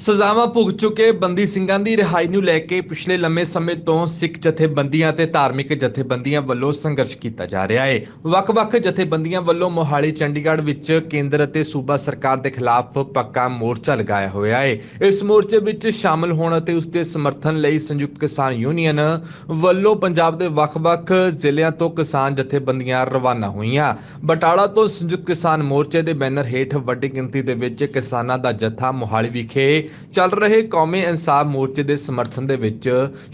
ਸਜ਼ਾਵਾਂ ਭੁਗਤ ਚੁੱਕੇ ਬੰਦੀ ਸਿੰਘਾਂ ਦੀ ਰਿਹਾਈ ਨੂੰ ਲੈ ਕੇ ਪਿਛਲੇ ਲੰਮੇ ਸਮੇਂ ਤੋਂ ਸਿੱਖ ਜਥੇਬੰਦੀਆਂ ਤੇ ਧਾਰਮਿਕ ਜਥੇਬੰਦੀਆਂ ਵੱਲੋਂ ਸੰਘਰਸ਼ ਕੀਤਾ ਜਾ ਰਿਹਾ ਹੈ। ਵੱਖ-ਵੱਖ ਜਥੇਬੰਦੀਆਂ ਵੱਲੋਂ ਮੋਹਾਲੀ, ਚੰਡੀਗੜ੍ਹ ਵਿੱਚ ਕੇਂਦਰ ਅਤੇ ਸੂਬਾ ਸਰਕਾਰ ਦੇ ਖਿਲਾਫ ਪੱਕਾ ਮੋਰਚਾ ਲਗਾਇਆ ਹੋਇਆ ਹੈ। ਇਸ ਮੋਰਚੇ ਵਿੱਚ ਸ਼ਾਮਲ ਹੋਣ ਅਤੇ ਉਸ ਦੇ ਸਮਰਥਨ ਲਈ ਸੰਯੁਕਤ ਕਿਸਾਨ ਯੂਨੀਅਨ ਵੱਲੋਂ ਪੰਜਾਬ ਦੇ ਵੱਖ-ਵੱਖ ਜ਼ਿਲ੍ਹਿਆਂ ਤੋਂ ਕਿਸਾਨ ਜਥੇਬੰਦੀਆਂ ਰਵਾਨਾ ਹੋਈਆਂ। ਬਟਾਲਾ ਤੋਂ ਸੰਯੁਕਤ ਕਿਸਾਨ ਮੋਰਚੇ ਦੇ ਬੈਨਰ ਹੇਠ ਵੱਡੀ ਗਿਣਤੀ ਦੇ ਵਿੱਚ ਕਿਸਾਨਾਂ ਦਾ ਜਥਾ ਮੋਹਾਲੀ ਵਿਖੇ ਚੱਲ ਰਹੇ ਕੌਮੀ ਇਨਸਾਫ ਮੋਰਚੇ ਦੇ ਸਮਰਥਨ ਦੇ ਵਿੱਚ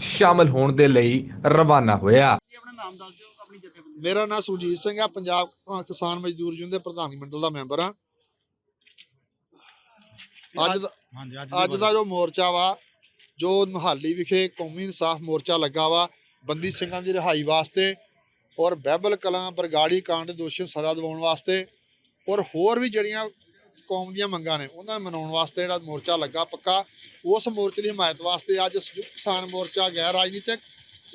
ਸ਼ਾਮਲ ਹੋਣ ਦੇ ਲਈ ਰਵਾਨਾ ਹੋਇਆ। ਜੀ ਆਪਣਾ ਨਾਮ ਦੱਸ ਦਿਓ ਆਪਣੀ ਜਥੇਬੰਦੀ। ਮੇਰਾ ਨਾਮ ਸੁਜੀਤ ਸਿੰਘ ਆ ਪੰਜਾਬ ਕਿਸਾਨ ਮਜ਼ਦੂਰ ਯੂਨੀਅਨ ਦੇ ਪ੍ਰਧਾਨ ਮੰਡਲ ਦਾ ਮੈਂਬਰ ਆ। ਅੱਜ ਦਾ ਅੱਜ ਦਾ ਜੋ ਮੋਰਚਾ ਵਾ ਜੋ ਮੁਹਾਲੀ ਵਿਖੇ ਕੌਮੀ ਇਨਸਾਫ ਮੋਰਚਾ ਲੱਗਾ ਵਾ ਬੰਦੀ ਸਿੰਘਾਂ ਦੀ ਰਿਹਾਈ ਵਾਸਤੇ ਔਰ ਬਹਿਬਲ ਕਲਾਂ ਬਰਗਾੜੀ ਕਾਂਡ ਦੇ ਦੋਸ਼ੀਆਂ ਨੂੰ ਸਜ਼ਾ ਦਿਵਾਉਣ ਵਾਸਤੇ ਔਰ ਹੋਰ ਵੀ ਜਿਹੜੀਆਂ ਕੌਮ ਦੀਆਂ ਮੰਗਾਂ ਨੇ। ਉਹਨਾਂ ਨੂੰ ਮਨਾਉਣ ਵਾਸਤੇ ਜਿਹੜਾ ਮੋਰਚਾ ਲੱਗਾ ਪੱਕਾ ਉਸ ਮੋਰਚੇ ਦੀ ਹਮਾਇਤ ਵਾਸਤੇ ਅੱਜ ਸੰਯੁਕਤ ਕਿਸਾਨ ਮੋਰਚਾ ਗੈਰ ਰਾਜਨੀਤਿਕ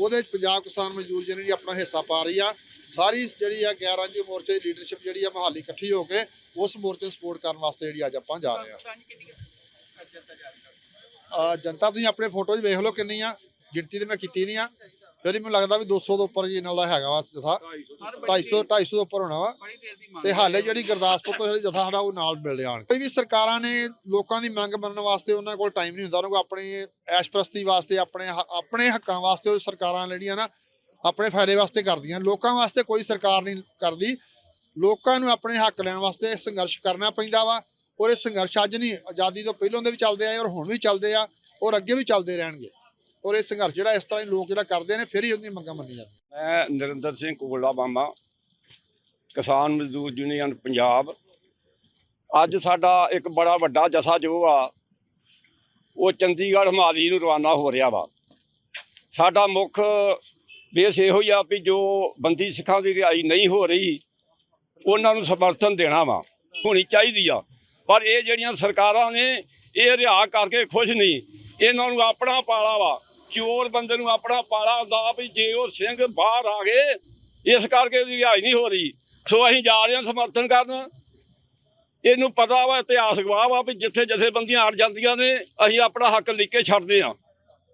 ਉਹਦੇ ਵਿੱਚ ਪੰਜਾਬ ਕਿਸਾਨ ਮਜ਼ਦੂਰ ਯੂਨੀਅਨ ਵੀ ਆਪਣਾ ਹਿੱਸਾ ਪਾ ਰਹੀ ਆ। ਸਾਰੀ ਜਿਹੜੀ ਆ ਗੈਰ ਰਾਜਨੀਤਿਕ ਮੋਰਚੇ ਦੀ ਲੀਡਰਸ਼ਿਪ ਜਿਹੜੀ ਆ ਮੁਹਾਲੀ ਇਕੱਠੀ ਹੋ ਕੇ ਉਸ ਮੋਰਚੇ ਨੂੰ ਸਪੋਰਟ ਕਰਨ ਵਾਸਤੇ ਜਿਹੜੀ ਅੱਜ ਆਪਾਂ ਜਾ ਰਹੇ ਆ। ਜਨਤਾ ਤੁਸੀਂ ਆਪਣੇ ਫੋਟੋ 'ਚ ਵੇਖ ਲਓ ਕਿੰਨੀ ਆ। ਗਿਣਤੀ ਤੇ ਮੈਂ ਕੀਤੀ ਨਹੀਂ ਆ। ਫਿਰ ਮੈਨੂੰ ਲੱਗਦਾ ਵੀ 200 ਤੋਂ ਉੱਪਰ ਜੀ ਨਾਲ ਦਾ ਹੈਗਾ ਵਾ ਜਥਾ। 250 250 ਤੋਂ ਉੱਪਰ ਹੋਣਾ ਵਾ। ਤੇ ਹਾਲੇ ਜਿਹੜੀ ਗੁਰਦਾਸਪੁਰ ਤੋਂ ਜਿਹੜੀ ਜਥਾ ਸਾਡਾ ਉਹ ਨਾਲ ਮਿਲ ਰਿਹਾ ਕੋਈ ਵੀ ਸਰਕਾਰਾਂ ਨੇ ਲੋਕਾਂ ਦੀ ਮੰਗ ਮੰਨਣ ਵਾਸਤੇ ਉਹਨਾਂ ਕੋਲ ਟਾਈਮ ਨਹੀਂ ਹੁੰਦਾ। ਉਹਨਾਂ ਕੋਲ ਆਪਣੀ ਐਸ਼ਪ੍ਰਸਤੀ ਵਾਸਤੇ ਆਪਣੇ ਆਪਣੇ ਹੱਕਾਂ ਵਾਸਤੇ ਉਹ ਸਰਕਾਰਾਂ ਜਿਹੜੀਆਂ ਨਾ ਆਪਣੇ ਫਾਇਦੇ ਵਾਸਤੇ ਕਰਦੀਆਂ। ਲੋਕਾਂ ਵਾਸਤੇ ਕੋਈ ਸਰਕਾਰ ਨਹੀਂ ਕਰਦੀ। ਲੋਕਾਂ ਨੂੰ ਆਪਣੇ ਹੱਕ ਲੈਣ ਵਾਸਤੇ ਸੰਘਰਸ਼ ਕਰਨਾ ਪੈਂਦਾ ਵਾ। ਔਰ ਇਹ ਸੰਘਰਸ਼ ਅੱਜ ਨਹੀਂ ਆਜ਼ਾਦੀ ਤੋਂ ਪਹਿਲਾਂ ਦੇ ਵੀ ਚੱਲਦੇ ਆਏ ਔਰ ਹੁਣ ਵੀ ਚੱਲਦੇ ਆ। ਔਰ ਅੱਗੇ ਵੀ ਚੱਲਦੇ ਰਹਿਣਗੇ। ਔਰ ਇਹ ਸੰਘਰਸ਼ ਜਿਹੜਾ ਇਸ ਤਰ੍ਹਾਂ ਹੀ ਲੋਕ ਜਿਹੜਾ ਕਰਦੇ ਨੇ, ਫਿਰ ਹੀ ਉਹਦੀਆਂ ਮੰਗਾਂ ਮੰਨੀਆਂ ਜਾਂਦੀਆਂ। ਮੈਂ ਨਰਿੰਦਰ ਸਿੰਘ ਕੋਗਲਾ ਬਾਮਾ, ਕਿਸਾਨ ਮਜ਼ਦੂਰ ਯੂਨੀਅਨ ਪੰਜਾਬ। ਅੱਜ ਸਾਡਾ ਇੱਕ ਬੜਾ ਵੱਡਾ ਜਸਾ ਜੋ ਆ, ਉਹ ਚੰਡੀਗੜ੍ਹ ਹਿਮਾਲੀ ਨੂੰ ਰਵਾਨਾ ਹੋ ਰਿਹਾ ਵਾ। ਸਾਡਾ ਮੁੱਖ ਬੇਸ ਇਹੋ ਹੀ ਆ ਵੀ ਜੋ ਬੰਦੀ ਸਿੱਖਾਂ ਦੀ ਰਿਹਾਈ ਨਹੀਂ ਹੋ ਰਹੀ, ਉਹਨਾਂ ਨੂੰ ਸਮਰਥਨ ਦੇਣਾ ਵਾ, ਹੋਣੀ ਚਾਹੀਦੀ ਆ। ਪਰ ਇਹ ਜਿਹੜੀਆਂ ਸਰਕਾਰਾਂ ਨੇ, ਇਹ ਰਿਹਾ ਕਰਕੇ ਖੁਸ਼ ਨਹੀਂ। ਇਹਨਾਂ ਨੂੰ ਆਪਣਾ ਪਾਲਾ ਵਾ। ਚੋਰ ਬੰਦੇ ਨੂੰ ਆਪਣਾ ਪਾਲਾ ਹੁੰਦਾ ਵੀ ਜੇ ਉਹ ਸਿੰਘ ਬਾਹਰ ਆ ਗਏ, ਇਸ ਕਰਕੇ ਇਹਦੀ ਰਿਹਾਈ ਨਹੀਂ ਹੋ ਰਹੀ। ਸੋ ਅਸੀਂ ਜਾ ਰਹੇ ਹਾਂ ਸਮਰਥਨ ਕਰਨ। ਇਹਨੂੰ ਪਤਾ ਵਾ, ਇਤਿਹਾਸ ਗਵਾਹ ਵਾ ਵੀ ਜਿੱਥੇ ਜਥੇਬੰਦੀਆਂ ਅੜ ਜਾਂਦੀਆਂ ਨੇ, ਅਸੀਂ ਆਪਣਾ ਹੱਕ ਲਿਖ ਕੇ ਛੱਡਦੇ ਆ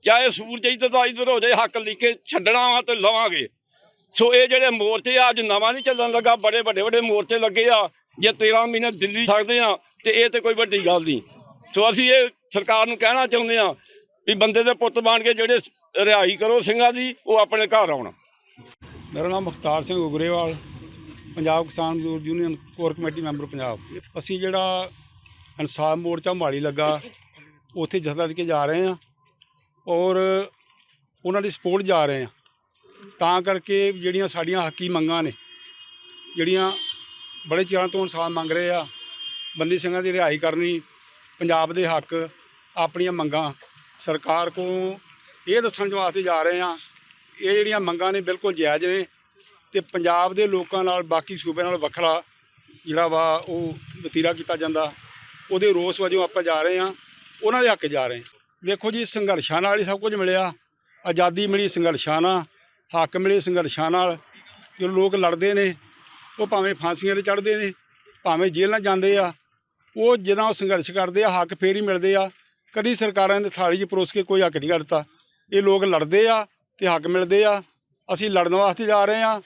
ਚਾਹੇ ਸੂਰਜ ਇੱਧਰ ਦਾ ਇੱਧਰ ਹੋ ਜਾਏ ਹੱਕ ਲਿਖ ਕੇ ਛੱਡਣਾ ਵਾ ਤੇ ਲਵਾਂਗੇ। ਸੋ ਇਹ ਜਿਹੜੇ ਮੋਰਚੇ ਆ, ਅੱਜ ਨਵਾਂ ਨਹੀਂ ਚੱਲਣ ਲੱਗਾ, ਬੜੇ ਵੱਡੇ ਵੱਡੇ ਮੋਰਚੇ ਲੱਗੇ ਆ, ਜੇ 13 ਮਹੀਨੇ ਦਿੱਲੀ ਸਕਦੇ ਆ ਤੇ ਇਹ ਤੇ ਕੋਈ ਵੱਡੀ ਗੱਲ ਨਹੀਂ। ਸੋ ਅਸੀਂ ਇਹ ਸਰਕਾਰ ਨੂੰ ਕਹਿਣਾ ਚਾਹੁੰਦੇ ਆ ਵੀ ਬੰਦੇ ਦੇ ਪੁੱਤ ਬਣ ਕੇ ਜਿਹੜੇ ਰਿਹਾਈ ਕਰੋ ਸਿੰਘਾਂ ਦੀ, ਉਹ ਆਪਣੇ ਘਰ ਆਉਣ। ਮੇਰਾ ਨਾਮ ਮੁਖਤਾਰ Singh Ugrewal, Punjab Kisan Mazdoor union core committee member Punjab. ਅਸੀਂ ਜਿਹੜਾ ਇਨਸਾਫ ਮੋਰਚਾ ਮਾੜੀ ਲੱਗਾ, ਉੱਥੇ ਜਥਾ ਲੈ ਕੇ ਜਾ ਰਹੇ ਹਾਂ ਔਰ ਉਹਨਾਂ ਦੀ ਸਪੋਰਟ ਜਾ ਰਹੇ ਹਾਂ। ਤਾਂ ਕਰਕੇ ਜਿਹੜੀਆਂ ਸਾਡੀਆਂ ਹੱਕੀ ਮੰਗਾਂ ਨੇ, ਜਿਹੜੀਆਂ ਬੜੇ ਚਿਰਾਂ ਤੋਂ ਇਨਸਾਫ ਮੰਗ ਰਹੇ ਆ, ਬੰਦੀ ਸਿੰਘਾਂ ਦੀ ਰਿਹਾਈ ਕਰਨੀ, ਪੰਜਾਬ ਦੇ ਹੱਕ, ਆਪਣੀਆਂ ਮੰਗਾਂ ਸਰਕਾਰ ਕੋਲੋਂ ਇਹ ਦੱਸਣ ਵਾਸਤੇ ਜਾ ਰਹੇ ਹਾਂ। ਇਹ ਜਿਹੜੀਆਂ ਮੰਗਾਂ ਨੇ ਬਿਲਕੁਲ ਜਾਇਜ਼ ਨੇ ਤੇ ਪੰਜਾਬ ਦੇ ਲੋਕਾਂ ਨਾਲ, ਬਾਕੀ ਸੂਬਿਆਂ ਨਾਲ ਵੱਖਰਾ ਜਿਹੜਾ ਵਾ ਉਹ ਵਤੀਰਾ ਕੀਤਾ ਜਾਂਦਾ। ਉਹਦੇ ਰੋਸ ਵਜੋਂ ਆਪਾਂ ਜਾ ਰਹੇ ਹਾਂ, ਉਹਨਾਂ ਦੇ ਹੱਕ ਜਾ ਰਹੇ ਹਾਂ। ਵੇਖੋ ਜੀ, ਸੰਘਰਸ਼ਾਂ ਨਾਲ ਹੀ ਸਭ ਕੁਝ ਮਿਲਿਆ। ਆਜ਼ਾਦੀ ਮਿਲੀ ਸੰਘਰਸ਼ਾਂ ਨਾਲ, ਹੱਕ ਮਿਲੇ ਸੰਘਰਸ਼ਾਂ ਨਾਲ। ਜੋ ਲੋਕ ਲੜਦੇ ਨੇ, ਉਹ ਭਾਵੇਂ ਫਾਂਸੀਆਂ ਤੇ ਚੜ੍ਹਦੇ ਨੇ, ਭਾਵੇਂ ਜੇਲ੍ਹਾਂ ਜਾਂਦੇ ਆ, ਉਹ ਜਦੋਂ ਉਹ ਸੰਘਰਸ਼ ਕਰਦੇ ਆ, ਹੱਕ ਫੇਰ ਹੀ ਮਿਲਦੇ ਆ। ਕਦੀ ਸਰਕਾਰਾਂ ਨੇ ਥਾਲੀ 'ਚ ਪਰੋਸ ਕੇ ਕੋਈ ਹੱਕ ਨਹੀਂ ਦਿੱਤਾ। ਇਹ ਲੋਕ ਲੜਦੇ ਆ ਤੇ ਹੱਕ ਮਿਲਦੇ ਆ। ਅਸੀਂ ਲੜਨ ਵਾਸਤੇ ਜਾ ਰਹੇ ਆ।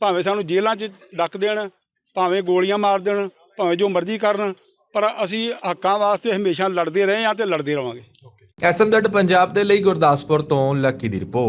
ਭਾਵੇਂ ਸਾਨੂੰ ਜੇਲ੍ਹਾਂ 'ਚ ਡੱਕ ਦੇਣ, ਭਾਵੇਂ ਗੋਲੀਆਂ ਮਾਰ ਦੇਣ, ਭਾਵੇਂ ਜੋ ਮਰਜ਼ੀ ਕਰਨ, ਪਰ ਅਸੀਂ ਹੱਕਾਂ ਵਾਸਤੇ ਹਮੇਸ਼ਾ ਲੜਦੇ ਰਹੇ ਆ ਤੇ ਲੜਦੇ ਰਵਾਂਗੇ। ਐਸਐਮਜ਼ੈਡ ਪੰਜਾਬ ਦੇ ਲਈ ਗੁਰਦਾਸਪੁਰ ਤੋਂ ਲੱਕੀ ਦੀ ਰਿਪੋਰਟ।